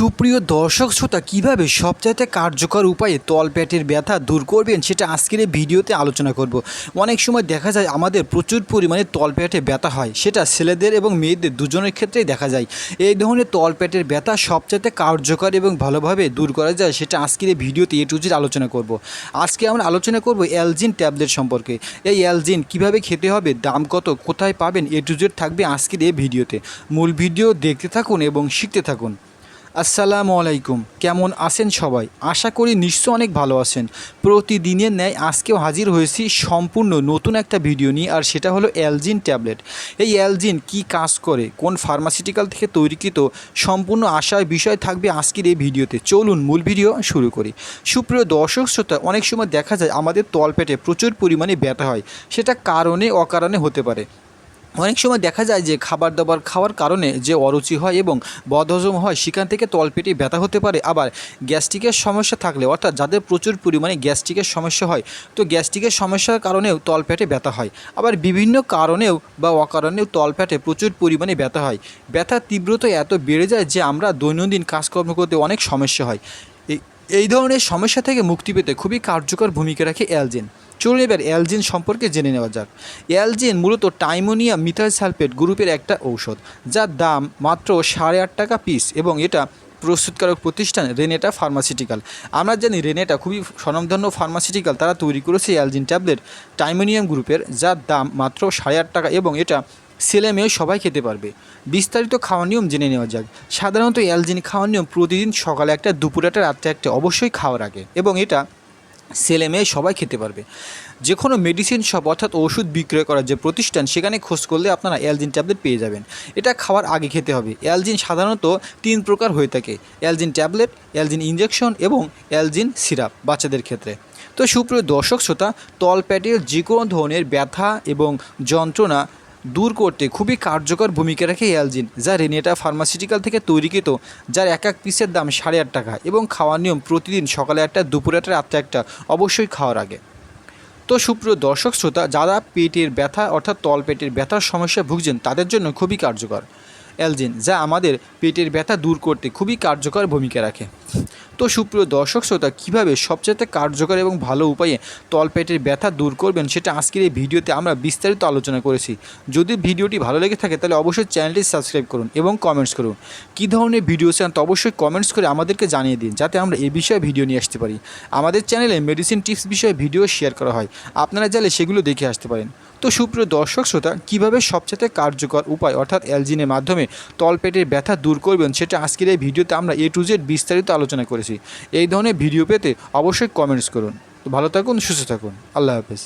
সুপ্রিয় দর্শক শ্রোতা, কীভাবে সবচাইতে কার্যকর উপায়ে তলপেটের ব্যথা দূর করবেন সেটা আজকের এই ভিডিওতে আলোচনা করব। অনেক সময় দেখা যায় আমাদের প্রচুর পরিমাণে তলপেটে ব্যথা হয়, সেটা ছেলেদের এবং মেয়েদের দুজনের ক্ষেত্রেই দেখা যায়। এই ধরনের তলপেটের ব্যথা সবচাইতে কার্যকর এবং ভালোভাবে দূর করা যায় সেটা আজকের এই ভিডিওতে এ টুজির আলোচনা করব। আজকে আমরা আলোচনা করব অ্যালজিন ট্যাবলেট সম্পর্কে। এই অ্যালজিন কীভাবে খেতে হবে, দাম কত, কোথায় পাবেন, এ টুজের থাকবে আজকের এই ভিডিওতে। মূল ভিডিও দেখতে থাকুন এবং শিখতে থাকুন। আসসালামু আলাইকুম। কেমন আছেন সবাই? আশা করি নিশ্চয় অনেক ভালো আছেন। প্রতিদিনের ন্যায় আজকেও হাজির হয়েছি সম্পূর্ণ নতুন একটা ভিডিও নিয়ে, আর সেটা হলো অ্যালজিন ট্যাবলেট। এই অ্যালজিন কি কাজ করে? কোন ফার্মাসিউটিক্যাল থেকে তৈরিকৃত? সম্পূর্ণ আশার বিষয় থাকবে আজকের এই ভিডিওতে। চলুন মূল ভিডিও শুরু করি। সুপ্রিয় দর্শক শ্রোতা, অনেক সময় দেখা যায় আমাদের তলপেটে প্রচুর পরিমাণে ব্যথা হয়। সেটা কারণে অকারণে হতে পারে। অনেক সময় দেখা যায় যে খাবার দাবার খাওয়ার কারণে যে অরুচি হয় এবং বদহজম হয়, সেখান থেকে তলপেটে ব্যথা হতে পারে। আবার গ্যাস্ট্রিকের সমস্যা থাকলে, অর্থাৎ যাদের প্রচুর পরিমাণে গ্যাস্ট্রিকের সমস্যা হয়, তো গ্যাস্ট্রিকের সমস্যার কারণেও তলপেটে ব্যথা হয়। আবার বিভিন্ন কারণেও বা অকারণেও তলপেটে প্রচুর পরিমাণে ব্যথা হয়। ব্যথার তীব্রতা এত বেড়ে যায় যে আমরা দৈনন্দিন কাজকর্ম করতে অনেক সমস্যা হয়। এই- ধরনের সমস্যা থেকে মুক্তি পেতে খুবই কার্যকর ভূমিকা রাখে অ্যালজিন। চলুন এবার অ্যালজিন সম্পর্কে জেনে নেওয়া যাক। অ্যালজিন মূলত টাইমোনিয়াম মিথাইল সালফেট গ্রুপের একটা ঔষধ, যার দাম মাত্র সাড়ে আট টাকা পিস এবং এটা প্রস্তুতকারক প্রতিষ্ঠান রেনেটা ফার্মাসিউটিক্যাল। আমরা জানি রেনেটা খুবই স্বনামধন্য ফার্মাসিউটিক্যাল, তারা তৈরি করেছে অ্যালজিন ট্যাবলেট টাইমোনিয়াম গ্রুপের, যার দাম মাত্র সাড়ে আট টাকা এবং এটা ছেলে মেয়ে সবাই খেতে পারবে। বিস্তারিত খাওয়ার নিয়ম জেনে নেওয়া যাক। সাধারণত অ্যালজিন খাওয়ার নিয়ম প্রতিদিন সকালে একটা, দুপুরে একটা, রাত্রে একটা অবশ্যই খাওয়ার আগে এবং এটা ছেলে মেয়ে সবাই খেতে পারবে। যে কোনো মেডিসিন শপ অর্থাৎ ওষুধ বিক্রয় করার যে প্রতিষ্ঠান, সেখানে খোঁজ করলে আপনারা অ্যালজিন ট্যাবলেট পেয়ে যাবেন। এটা খাওয়ার আগে খেতে হবে। অ্যালজিন সাধারণত তিন প্রকার হয়ে থাকে। অ্যালজিন ট্যাবলেট অ্যালজিন ইঞ্জেকশন এবং অ্যালজিন সিরাপ বাচ্চাদের ক্ষেত্রে। তো সুপ্রিয় দর্শক, শ্রোতা তলপ্যাটের যে কোনো ধরনের ব্যথা এবং যন্ত্রণা দূর করতে খুবই কার্যকর ভূমিকা রাখে অ্যালজিন, যা রেনেটা ফার্মাসিউটিক্যাল থেকে তৈরিকৃত, যার এক এক পিসের দাম সাড়ে আট টাকা এবং খাওয়ার নিয়ম প্রতিদিন সকালে একটা দুপুরে একটা রাত্রে একটা, অবশ্যই খাওয়ার আগে। তো সুপ্রিয় দর্শক, শ্রোতা, যারা পেটের ব্যথা অর্থাৎ তল পেটের ব্যথার সমস্যা ভুগছেন, তাদের জন্য খুবই কার্যকর। অ্যালজিন, যা আমাদের পেটের ব্যথা দূর করতে খুবই কার্যকর ভূমিকা রাখে। তো সুপ্রিয় দর্শক শ্রোতা, কীভাবে সবচেয়ে কার্যকর এবং ভালো উপায়ে তলপেটের ব্যথা দূর করবেন সেটা আজকের এই ভিডিওতে আমরা বিস্তারিত আলোচনা করেছি। যদি ভিডিওটি ভালো লেগে থাকে, তাহলে অবশ্যই চ্যানেলটি সাবস্ক্রাইব করুন এবং কমেন্টস করুন। কী ধরনের ভিডিও চান তো অবশ্যই কমেন্টস করে আমাদেরকে জানিয়ে দিন, যাতে আমরা এই বিষয়ে ভিডিও নিয়ে আসতে পারি। আমাদের চ্যানেলে মেডিসিন টিপস বিষয়ে ভিডিও শেয়ার করা হয়। আপনারা চাইলে সেগুলো দেখে আসতে পারেন। তো সুপ্রিয় দর্শক শ্রোতা, কীভাবে সবচেয়ে কার্যকর উপায়, অর্থাৎ অ্যালজিনের মাধ্যমে তলপেটের ব্যথা দূর করবেন সেটা আজকের এই ভিডিওতে আমরা এ টু জেড বিস্তারিত আলোচনা করেছি। এই ধরনের ভিডিও পেতে অবশ্যই কমেন্টস করুন। তো ভালো থাকুন, সুস্থ থাকুন। আল্লাহ হাফেজ।